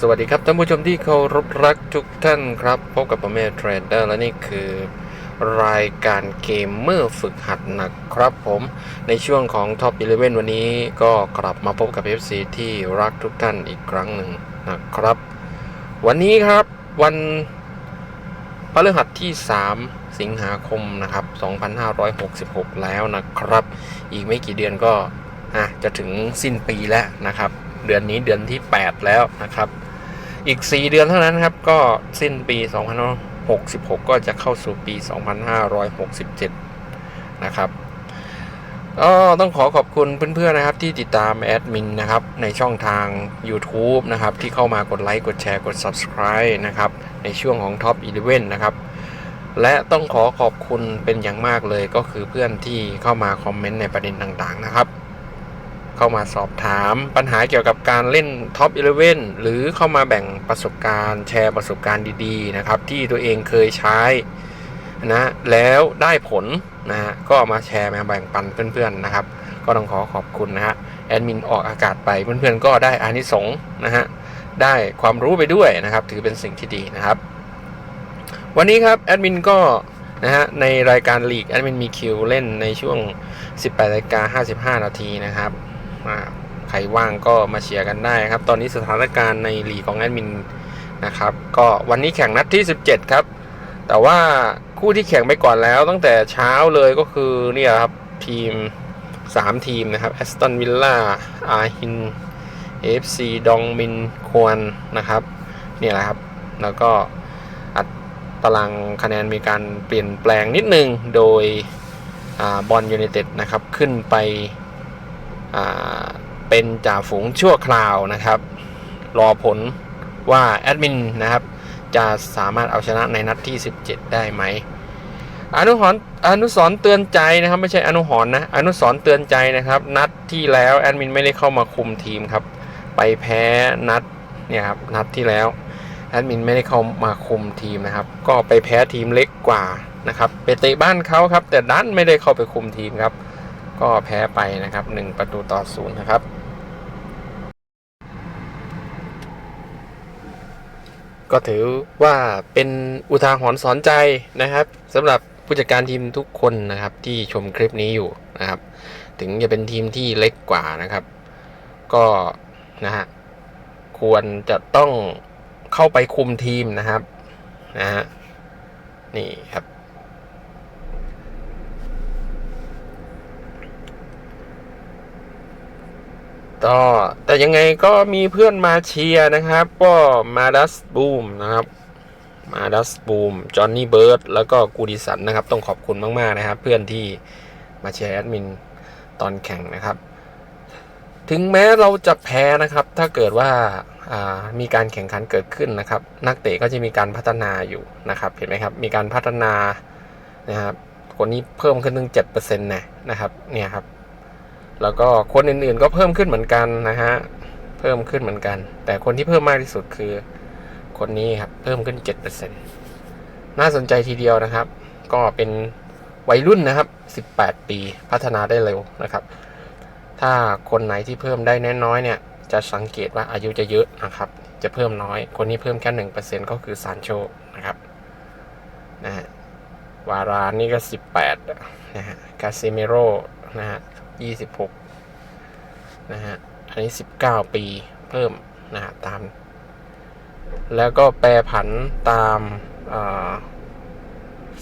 สวัสดีครับท่านผู้ชมที่เคารพรักทุกท่านครับ พบกับผมเอเทรดเดอร์และนี่คือ รายการเกมเมอร์ฝึกหัดนะครับผมในช่วงของ Top 11 วันนี้ก็กลับมาพบกับ FC ที่รักทุกท่านอีกครั้งหนึ่งนะครับ วันนี้ครับวันพฤหัสที่ 3 สิงหาคมนะครับ 2566 แล้วนะครับ อีกไม่กี่เดือนก็อะจะถึงสิ้นปีแล้วนะครับ เดือนนี้เดือนที่ 8 แล้วนะครับ อีก 4 เดือนเท่านั้นครับ ก็สิ้นปี2566 ก็จะเข้าสู่ปี 2567 นะครับก็ต้องขอขอบคุณเพื่อนๆนะครับที่ติดตามแอดมินนะครับในช่องทาง YouTube นะครับที่เข้ามากดไลค์กดแชร์กด Subscribe นะครับในช่วงของ Top 11 นะครับ และต้องขอขอบคุณเป็นอย่างมากเลยก็คือเพื่อนที่เข้ามาคอมเมนต์ในประเด็นต่างๆนะครับ เข้ามาสอบถามปัญหาเกี่ยวกับการเล่นท็อป11หรือเข้ามาแบ่งประสบการณ์ แชร์ประสบการณ์ดีๆนะครับที่ตัวเองเคยใช้นะแล้วได้ผลนะฮะก็มาแชร์มาแบ่งปันเพื่อนๆนะครับ ก็ต้องขอขอบคุณนะฮะแอดมินออกอากาศไปเพื่อนๆก็ได้อานิสงส์นะฮะได้ความรู้ไปด้วยนะครับ ถือเป็นสิ่งที่ดีนะครับ วันนี้ครับแอดมินก็นะฮะในรายการลีกแอดมินมีคิวเล่นในช่วง 18นาฬิกา55 นาทีนะครับ อ่าใครว่างก็มาเชียร์กันได้ครับ ตอนนี้สถานการณ์ในหลีกของแอดมินนะครับ ก็วันนี้แข่งนัดที่ 17 ครับ แต่ว่าคู่ที่แข่งไปก่อนแล้ว ตั้งแต่เช้าเลยก็คือเนี่ยครับทีม 3 ทีมนะครับแอสตันวิลล่าอาฮินเอฟซีดองมินควรนะครับเนี่ยแหละครับ แล้วก็อัดตารางคะแนนมีการเปลี่ยนแปลงนิดนึงโดยบอลยูไนเต็ดนะครับ ขึ้นไป เป็นจ่าฝูงชั่วคราวนะครับ รอผลว่าแอดมินนะครับ จะสามารถเอาชนะในนัดที่ 17 ได้ไหมอนุหรอนุสรเตือนใจนะครับ ไม่ใช่อนุหรนะ อนุสรเตือนใจนะครับ นัดที่แล้วแอดมินไม่ได้เข้ามาคุมทีมครับ ไปแพ้นัดเนี่ยครับนัดที่แล้วแอดมินไม่ได้เข้ามาคุมทีมนะครับ ก็ไปแพ้ทีมเล็กกว่านะครับไปเตะบ้านเขาครับ แต่ดันไม่ได้เข้าไปคุมทีมครับ ก็แพ้ไปนะครับ 1 ประตูต่อศูนย์นะครับ ก็ถือว่าเป็นอุทาหรณ์สอนใจนะครับสำหรับผู้จัดการทีมทุกคนนะครับที่ชมคลิปนี้อยู่นะครับ ถึงจะเป็นทีมที่เล็กกว่านะครับ ก็นะฮะควรจะต้องเข้าไปคุมทีมนะครับนะฮะนี่ครับ ก็แต่ยังไงก็มีเพื่อนมาเชียร์นะครับ ก็มาดัสบูมนะครับมาดัสบูมจอห์นนี่เบิร์ดแล้วก็กูดิสันนะครับ ต้องขอบคุณมาก ๆ นะครับ เพื่อนที่มาเชียร์แอดมินตอนแข่งนะครับ ถึงแม้เราจะแพ้นะครับ ถ้าเกิดว่าามีการแข่งขันเกิดขึ้นนะครับ นักเตะก็จะมีการพัฒนาอยู่นะครับ เห็นไหมครับ มีการพัฒนานะครับคนนี้เพิ่มขึ้นถึงเจ็ดเปอร์เซ็นต์นะครับ เนี่ยครับ แล้วก็คนอื่นๆก็เพิ่มขึ้นเหมือนกันนะฮะ เพิ่มขึ้นเหมือนกัน แต่คนที่เพิ่มมากที่สุดคือ คนนี้ครับ เพิ่มขึ้น 7%น่าสนใจทีเดียวนะครับ ก็เป็นวัยรุ่นนะครับ 18 ปีพัฒนาได้เร็วนะครับ ถ้าคนไหนที่เพิ่มได้น้อยๆเนี่ย จะสังเกตว่าอายุจะเยอะนะครับ จะเพิ่มน้อย คนนี้เพิ่มแค่ 1%ก็คือซานโชนะครับ นะฮะวารานี่ก็ 18 นะฮะ กาซิเมโรนะฮะ 26นะฮะ อันนี้19ปีเพิ่มนะฮะตาม แล้วก็แปรผันตาม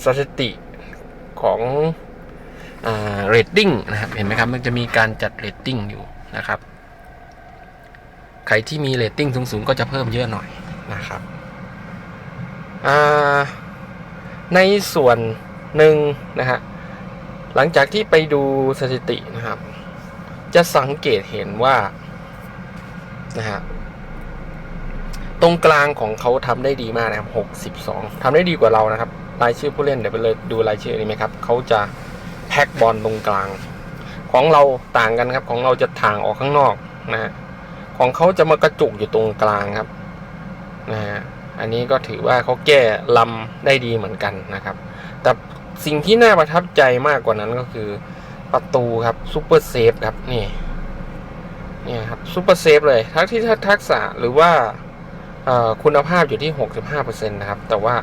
สถิติของเรตติ้งนะครับ เห็นไหมครับ มันจะมีการจัดเรตติ้งอยู่นะครับ ใครที่มีเรตติ้งสูงๆ ก็จะเพิ่มเยอะหน่อยนะครับ ในส่วนหนึ่งนะฮะ หลังจากที่ไปดูสถิตินะครับ จะสังเกตเห็นว่านะฮะตรงกลางของเขาทำได้ดีมากนะครับ 62ทำได้ดีกว่าเรานะครับ รายชื่อผู้เล่นเดี๋ยวไปเลยดูรายชื่อนี้ไหมครับ เขาจะแพ็กบอลตรงกลาง ของเราต่างกันครับ ของเราจะถ่างออกข้างนอกนะฮะ ของเขาจะมากระจุกอยู่ตรงกลางครับนะฮะ อันนี้ก็ถือว่าเขาแก้ลำได้ดีเหมือนกันนะครับ แต่ สิ่งที่น่าประทับใจมากกว่านั้นก็คือ ประตูครับซูเปอร์เซฟครับนี่นี่ครับซูเปอร์เซฟเลย ทั้งที่ทักษะหรือว่าคุณภาพอยู่ที่ 65%นะครับ แต่ว่า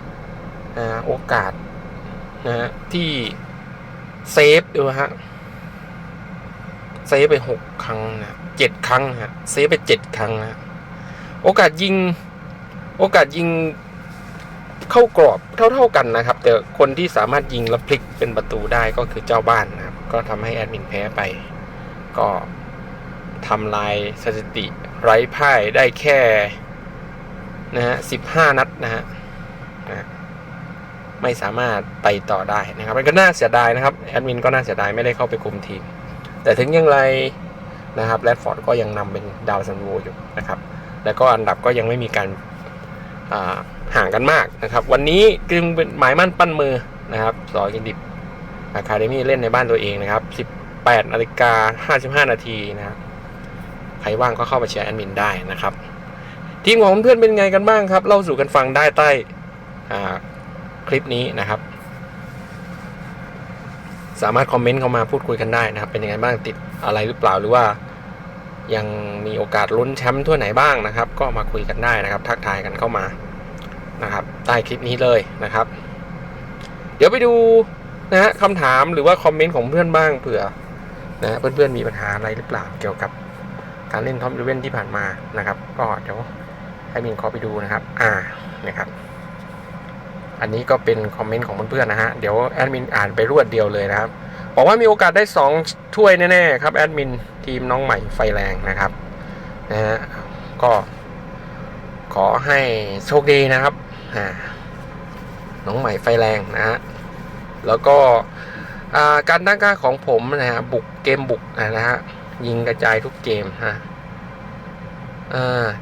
อ่าโอกาสนะฮะที่เซฟดูฮะเซฟไป 6 ครั้งนะเจ็ดครั้งฮะเซฟไป 7 ครั้งนะโอกาสยิง โอกาสยิง เข้ากรอบเท่า ๆกันนะครับ แต่คนที่สามารถยิงแล้วพลิกเป็นประตูได้ก็คือเจ้าบ้านนะครับ ก็ทำให้แอดมินแพ้ไป ก็ทำลายสถิติไร้พ่ายได้แค่นะฮะสิบห้านัดนะฮะนะฮะไม่สามารถไปต่อได้นะครับมันก็น่าเสียดายนะครับแอดมินก็น่าเสียดายไม่ได้เข้าไปคุมทีม แต่ถึงอย่างไรนะครับแรดฟอร์ดก็ยังนำเป็นดาวซันโวอยู่นะครับ แล้วก็อันดับก็ยังไม่มีการ ห่างกันมากนะครับ วันนี้จึงเป็นหมายมั่นปั้นมือนะครับสอกินดิบอะคาเดมี่เล่นในบ้านตัวเองนะครับ 18นาฬิกา55 นาทีนะครับใครว่างก็เข้ามาแชร์แอดมินได้นะครับ ทีมของเพื่อนเป็นไงกันบ้างครับ เล่าสู่กันฟังได้ใต้คลิปนี้นะครับ สามารถคอมเมนต์เข้ามาพูดคุยกันได้นะครับ เป็นยังไงบ้างติดอะไรหรือเปล่าหรือว่า ยังมีโอกาสลุ้นแชมป์ทั่วไหนบ้างนะครับ ก็มาคุยกันได้นะครับ ทักทายกันเข้ามานะครับ ใต้คลิปนี้เลยนะครับ เดี๋ยวไปดูนะฮะคำถามหรือว่าคอมเมนต์ของเพื่อนบ้างเผื่อนะเพื่อนๆมีปัญหาอะไรหรือเปล่าเกี่ยวกับการเล่นท็อปเลเว่นที่ผ่านมานะครับ ก็เดี๋ยวให้มินขอไปดูนะครับ อ่านะครับ อันนี้ก็เป็นคอมเมนต์ของเพื่อนๆนะฮะเดี๋ยวแอดมินอ่านไปรวดเดียวเลยนะครับ บอกว่ามีโอกาสได้ 2 ถ้วยแน่ๆครับแอดมินทีมน้องใหม่ไฟแรงนะครับนะฮะก็ขอให้โชคดีนะครับน้องใหม่ไฟแรงนะฮะแล้วก็การตั้งกาของผมนะฮะบุกเกมบุกนะฮะยิงกระจายทุกเกมฮะ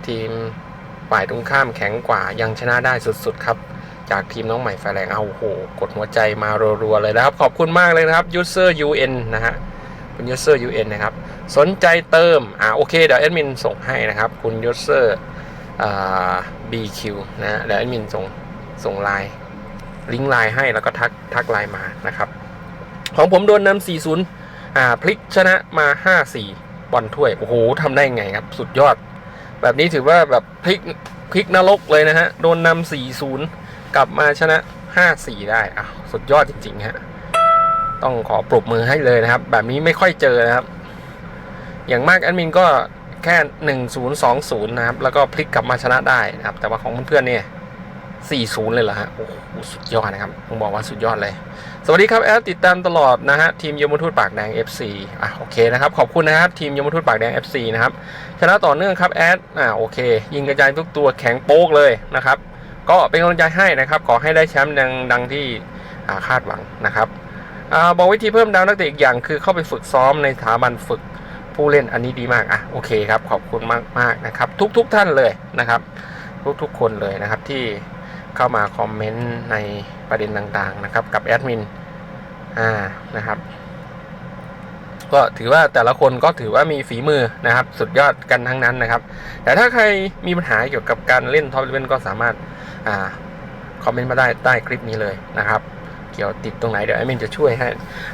ทีมฝ่ายตรงข้ามแข็งกว่ายังชนะได้สุดๆครับ จากทีมน้องใหม่ไฟแรงเอาโหกดหัวใจมารัวๆเลยนะครับ ขอบคุณมากเลยนะครับ user un นะฮะคุณ user un นะครับ สนใจเติม อ่าโอเค เดี๋ยวแอดมินส่งให้นะครับ คุณ user อ่า bq นะฮะเดี๋ยวแอดมินส่งส่งไลน์ลิงก์ไลน์ให้แล้วก็ทักทักไลน์มานะครับ ของผมโดนนำ40อ่าพลิกชนะมา 5-4 บอลถ้วย โอ้โหทำได้ไงครับ สุดยอด แบบนี้ถือว่าแบบพลิกพลิกนรกเลยนะฮะ โดนนำ4-0 กลับมาชนะ 5-4 ได้อะสุดยอดจริงๆฮะต้องขอปรบมือให้เลยนะครับ แบบนี้ไม่ค่อยเจอนะครับ อย่างมากแอดมินก็แค่ 1020 นะครับ แล้วก็พลิกกลับมาชนะได้นะครับ แต่ว่าของเพื่อนๆเนี่ย40 เลยเหรอฮะโอ้โหสุดยอดนะครับต้องบอกว่าสุดยอดเลย สวัสดีครับแอดติดตามตลอดนะฮะทีมยมทูตปากแดง FC อะโอเคนะครับ ขอบคุณนะครับ ทีมยมทูตปากแดง FC นะครับชนะต่อเนื่องครับแอดอ่าโอเค ยิงกระจายทุกตัวแข็งโป๊กเลยนะครับ ก็เป็นกำลังใจให้นะครับ ขอให้ได้แชมป์ดังดังที่คาดหวังนะครับอบอกวิธีเพิ่มดาวนักเตะอีกอย่างคือเข้าไปฝึกซ้อมในสถาบันฝึกผู้เล่นอันนี้ดีมากอะโอเคครับ ขอบคุณมากมากนะครับ ทุกทุกๆท่านเลยนะครับ ทุกทุกๆคนเลยนะครับที่เข้ามาคอมเมนต์ในประเด็นต่างๆนะครับ กับแอดมินอ่านะครับก็ถือว่าแต่ละคนก็ถือว่ามีฝีมือนะครับ สุดยอดกันทั้งนั้นนะครับ แต่ถ้าใครมีปัญหาเกี่ยวกับการเล่นท็อปเลเวนก็สามารถ อ่าคอมเมนต์มาได้ใต้คลิปนี้เลยนะครับ เกี่ยวติดตรงไหนเดี๋ยวแอดมินจะช่วยให้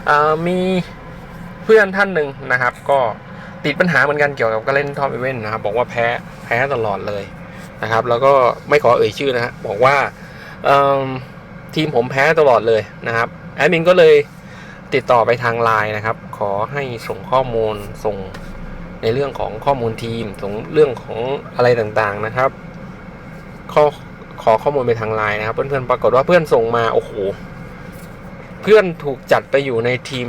อ่ามีเพื่อนท่านหนึ่งนะครับ ก็ติดปัญหาเหมือนกันเกี่ยวกับการเล่นท็อปเลเว่นนะครับ บอกว่าแพ้แพ้ตลอดเลยนะครับ แล้วก็ไม่ขอเอ่ยชื่อนะฮะบอกว่าทีมผมแพ้ตลอดเลยนะครับแอดมินก็เลยติดต่อไปทางไลน์นะครับ ขอให้ส่งข้อมูลส่งในเรื่องของข้อมูลทีมส่งเรื่องของอะไรต่างๆนะครับ ข้อ ขอข้อมูลไปทางไลน์นะครับ เพื่อนๆปรากฏว่าเพื่อนส่งมาโอ้โหเพื่อนถูกจัดไปอยู่ในทีม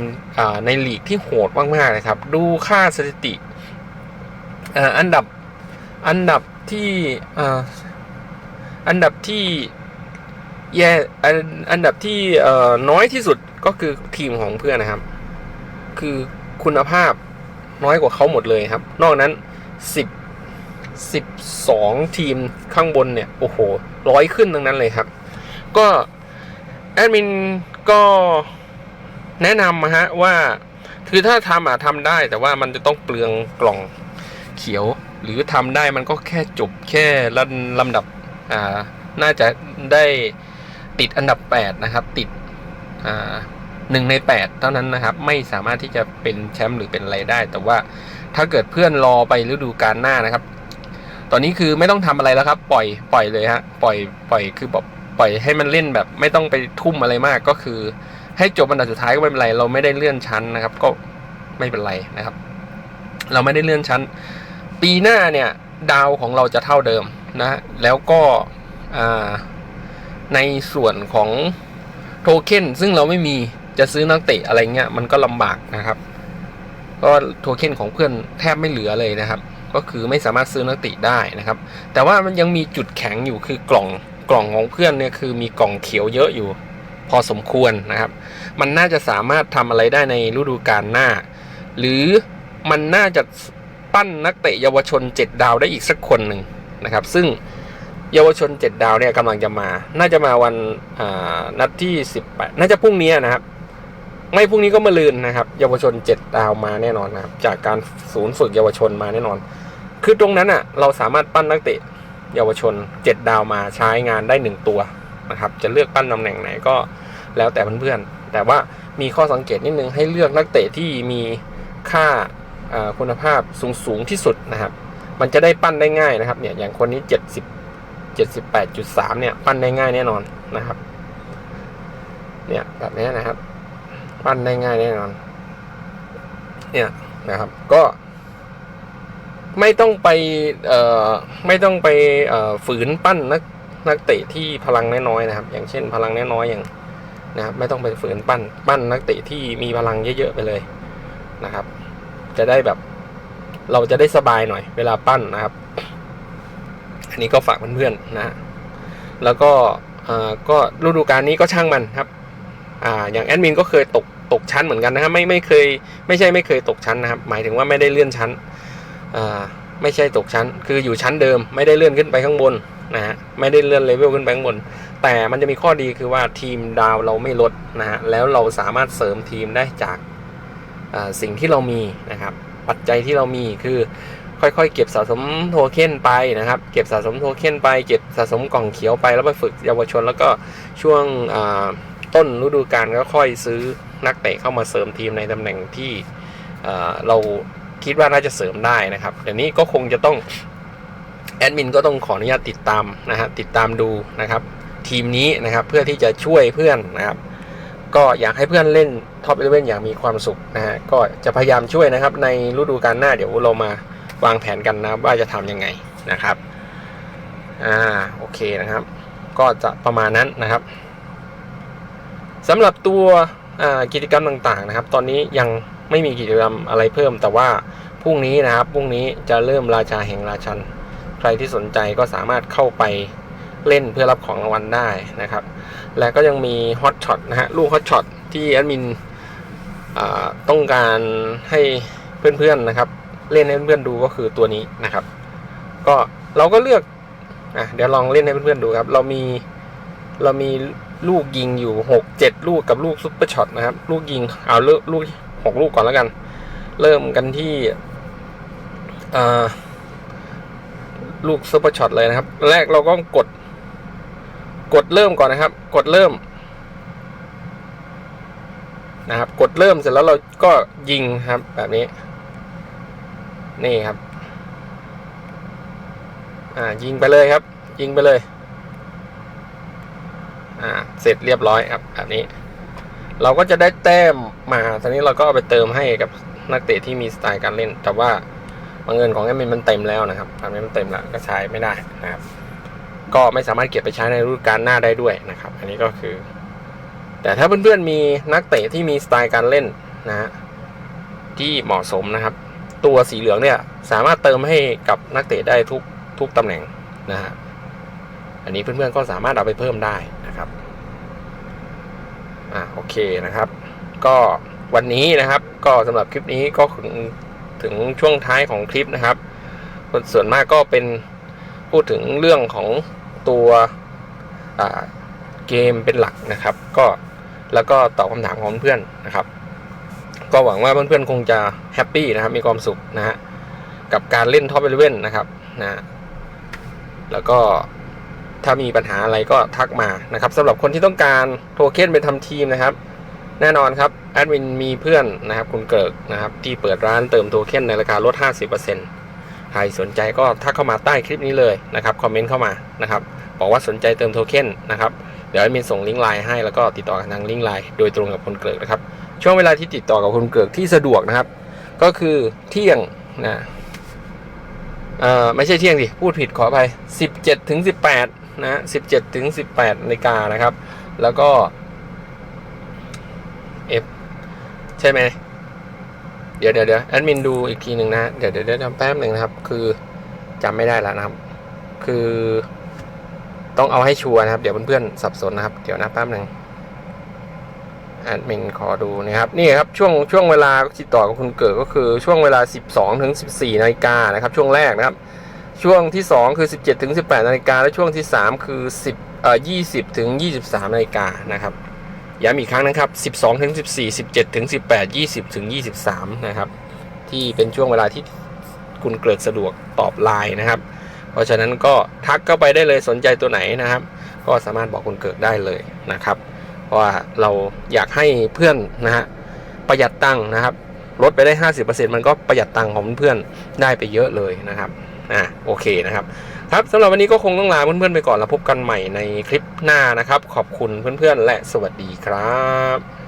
ในลีกที่โหดมากๆนะครับ ดูค่าสถิติอันดับอันดับที่อันดับที่แย่อันดับที่น้อยที่สุดก็คือทีมของเพื่อนนะครับ คือคุณภาพน้อยกว่าเขาหมดเลยครับ นอกนั้น10 12 ทีมข้างบนเนี่ย โอ้โห ร้อยขึ้นทั้งนั้นเลยครับ ก็แอดมินก็แนะนำนะฮะว่า คือถ้าทำอะทำได้ แต่ว่ามันจะต้องเปลืองกล่องเขียว หรือทำได้มันก็แค่จบแค่ลำลำดับอ่าน่าจะได้ติดอันดับ 8 นะครับ ติดอ่าหนึ่งในแปดเท่านั้นนะครับ ไม่สามารถที่จะเป็นแชมป์หรือเป็นอะไรได้ แต่ว่าถ้าเกิดเพื่อนรอไปฤดูกาลหน้านะครับ ตอนนี้คือไม่ต้องทำอะไรแล้วครับ ปล่อยปล่อยเลยฮะ ปล่อยปล่อยคือแบบปล่อยให้มันเล่นแบบ ไม่ต้องไปทุ่มอะไรมากก็คือ ให้จบอันดับสุดท้ายก็ไม่เป็นไร เราไม่ได้เลื่อนชั้นนะครับ ก็ไม่เป็นไรนะครับ เราไม่ได้เลื่อนชั้น ปีหน้าเนี่ย ดาวของเราจะเท่าเดิมนะ แล้วก็ในส่วนของโทเค็นซึ่งเราไม่มีจะซื้อนักเตะอะไรเงี้ยมันก็ลำบากนะครับ ก็โทเค็นของเพื่อนแทบไม่เหลือเลยนะครับ ก็คือไม่สามารถซื้อนักตะได้นะครับ แต่ว่ามันยังมีจุดแข็งอยู่คือกล่องกล่องของเพื่อนเนี่ยคือมีกล่องเขียวเยอะอยู่ พอสมควรนะครับ มันน่าจะสามารถทำอะไรได้ในฤดูกาลหน้า หรือมันน่าจะปั้นนักเตะเยาวชน 7 ดาวได้อีกสักคนหนึ่งนะครับ ซึ่งเยาวชน 7 ดาวเนี่ยกำลังจะมา น่าจะมาวันอ่านัดที่ 18 น่าจะพรุ่งนี้นะครับ ไม่พรุ่งนี้ก็มาลืนนะครับ เยาวชน 7 ดาวมาแน่นอนนะครับ จากการศูนย์ฝึกเยาวชนมาแน่นอน คือตรงนั้นอะเราสามารถปั้นนักเตะเยาวชน 7 ดาวมาใช้งานได้ 1 ตัวนะครับจะเลือกปั้นตำแหน่งไหนก็แล้วแต่เพื่อนๆ แต่ว่ามีข้อสังเกตนิดนึงให้เลือกนักเตะที่มีค่าอ่าคุณภาพสูงสูงที่สุดนะครับ มันจะได้ปั้นได้ง่ายนะครับเนี่ยอย่างคนนี้ 70 78.3 เนี่ยปั้นได้ง่ายแน่นอนนะครับเนี่ยแบบนี้นะครับ ปั้นได้ง่ายแน่นอนเนี่ยนะครับก็ ไม่ต้องไปไม่ต้องไปฝืนปั้นนักนักเตะที่พลังน้อยๆนะครับ อย่างเช่น พลังน้อยๆอย่างนะครับไม่ต้องไปฝืนปั้นปั้นนักเตะที่มีพลังเยอะๆไปเลยนะครับ จะได้แบบเราจะได้สบายหน่อยเวลาปั้นนะครับ อันนี้ก็ฝากเพื่อนๆนะแล้วก็ก็ฤดูกาลนี้ก็ช่างมันครับอ่าอย่างแอดมินก็เคยตกตกชั้นเหมือนกันนะครับไม่ไม่เคยไม่ใช่ไม่เคยตกชั้นนะครับ หมายถึงว่าไม่ได้เลื่อนชั้น ไม่ใช่ตกชั้น คืออยู่ชั้นเดิมไม่ได้เลื่อนขึ้นไปข้างบนนะฮะไม่ได้เลื่อนเลเวลขึ้นไปข้างบน แต่มันจะมีข้อดีคือว่าทีมดาวเราไม่ลดนะฮะแล้วเราสามารถเสริมทีมได้จากสิ่งที่เรามีนะครับ ปัจจัยที่เรามีคือค่อยๆ เก็บสะสมโทเค็นไปนะครับ เก็บสะสมโทเค็นไป เก็บสะสมกล่องเขียวไปแล้วไปฝึกเยาวชน แล้วก็ช่วงต้นฤดูกาลก็ค่อยซื้อนักเตะเข้ามาเสริมทีมในตำแหน่งที่เรา คิดว่าน่าจะเสริมได้นะครับเดี๋ยวนี้ก็คงจะต้องแอดมินก็ต้องขออนุญาตติดตามนะฮะติดตามดูนะครับ ทีมนี้นะครับเพื่อที่จะช่วยเพื่อนนะครับ ก็อยากให้เพื่อนเล่นท็อปเอเลเว่นอย่างมีความสุขนะฮะก็จะพยายามช่วยนะครับ ในฤดูกาลหน้าเดี๋ยวเรามาวางแผนกันนะว่าจะทำยังไงนะครับอ่าโอเคนะครับ ก็จะประมาณนั้นนะครับสำหรับตัวกิจกรรมต่างๆนะครับ ตอนนี้ยัง ไม่มีกิจกรรมอะไรเพิ่ม แต่ว่าพรุ่งนี้นะครับพรุ่งนี้จะเริ่มราชาแห่งราชัน ใครที่สนใจก็สามารถเข้าไปเล่นเพื่อรับของรางวัลได้นะครับ และก็ยังมีฮอตช็อตนะฮะลูกฮอตช็อตที่แอดมินต้องการให้เพื่อนๆนะครับ เล่นให้เพื่อนๆดูก็คือตัวนี้นะครับ ก็เราก็เลือกอะเดี๋ยวลองเล่นให้เพื่อนๆดูครับ เรามีเรามีลูกยิงอยู่หกเจ็ดลูกกับลูกซุปเปอร์ช็อตนะครับ ลูกยิงเอาลูก หกลูกก่อนแล้วกัน เริ่มกันที่ลูกซุปเปอร์ช็อตเลยนะครับ แรกเราก็กด กดเริ่มก่อนนะครับ กดเริ่ม นะครับ กดเริ่มเสร็จแล้วเราก็ยิงครับ แบบนี้ นี่ครับ อ่า ยิงไปเลยครับ ยิงไปเลย อ่า เสร็จเรียบร้อยครับ แบบนี้ เราก็จะได้แต้มมาตอนนี้เราก็เอาไปเติมให้กับนักเตะที่มีสไตล์การเล่น แต่ว่าบางเงินของแอดมินมันเต็มแล้วนะครับอันนี้มันเต็มแล้วก็ใช้ไม่ได้นะครับ ก็ไม่สามารถเก็บไปใช้ในฤดูกาลหน้าได้ด้วยนะครับ อันนี้ก็คือ แต่ถ้าเพื่อนๆมีนักเตะที่มีสไตล์การเล่นนะฮะที่เหมาะสมนะครับ ตัวสีเหลืองเนี่ยสามารถเติมให้กับนักเตะได้ทุกทุกตำแหน่งนะฮะอันนี้เพื่อนๆก็สามารถเอาไปเพิ่มได้นะครับอ่าโอ เคนะครับ ก็วันนี้นะครับ ก็สำหรับคลิปนี้ก็ถึงถึงช่วงท้ายของคลิปนะครับส่วนมากก็เป็นพูดถึงเรื่องของตัวเกมเป็นหลักนะครับ ก็แล้วก็ตอบคำถามของเพื่อนนะครับ ก็หวังว่าเพื่อนๆคงจะแฮปปี้นะครับ มีความสุขนะฮะกับการเล่นท็อปเอเลเว่นนะครับนะแล้วก็ ถ้ามีปัญหาอะไรก็ทักมานะครับสำหรับคนที่ต้องการโทเค็นไปทำทีมนะครับ แน่นอนครับแอดมินมีเพื่อนนะครับคุณเกิกนะครับที่เปิดร้านเติมโทเค็นในราคาลด 50%ใครสนใจก็ทักเข้ามาใต้คลิปนี้เลยนะครับคอมเมนต์เข้ามานะครับบอกว่าสนใจเติมโทเค็นนะครับเดี๋ยวแอดมินส่งลิงก์ไลน์ให้แล้วก็ติดต่อกันทางลิงก์ไลน์โดยตรงกับคุณเกลือกนะครับช่วงเวลาที่ติดต่อกับคุณเกลือกที่สะดวกนะครับ ก็คือเที่ยงนะเออไม่ใช่เที่ยงสิพูดผิดขออภัย17ถึง18 นะ17ถึง18นาฬิกานะครับ แล้วก็ F ใช่ไหม เดี๋ยวเดี๋ยวเดี๋ยวแอดมินดูอีกทีหนึ่งนะ เดี๋ยวเดี๋ยวเดี๋ยวแป๊บหนึ่งนะครับ คือจำไม่ได้แล้วนะครับ คือ ต้องเอาให้ชัวร์นะครับ เดี๋ยวเพื่อนๆสับสนนะครับ เดี๋ยวนะแป๊บหนึ่งแอดมินขอดูนะครับนี่ครับช่วงช่วงเวลาติดต่อกับคุณเกิดก็คือช่วงเวลา 12ถึง14นาฬิกานะครับ ช่วงแรกนะครับ ช่วงที่ 2 คือ 17ถึง18นาฬิกาและช่วงที่ 3 คือ 10เอ่อ20ถึง23นาฬิกานะครับย้ำอีกครั้งนะครับ 12ถึง14 17ถึง18 20ถึง23นะครับที่เป็นช่วงเวลาที่คุณเกลิกสะดวกตอบไลน์นะครับ เพราะฉะนั้นก็ทักเข้าไปได้เลยสนใจตัวไหนนะครับ ก็สามารถบอกคุณเกิดได้เลยนะครับเพราะว่าเราอยากให้เพื่อนนะฮะประหยัดตังค์นะครับลดไปได้ 50%มันก็ประหยัดตังค์ของเพื่อนได้ไปเยอะเลยนะครับ อะโอเคนะครับครับสำหรับวันนี้ก็คงต้องลาเพื่อนๆไปก่อนแล้วพบกันใหม่ในคลิปหน้านะครับ ขอบคุณเพื่อนๆและสวัสดีครับ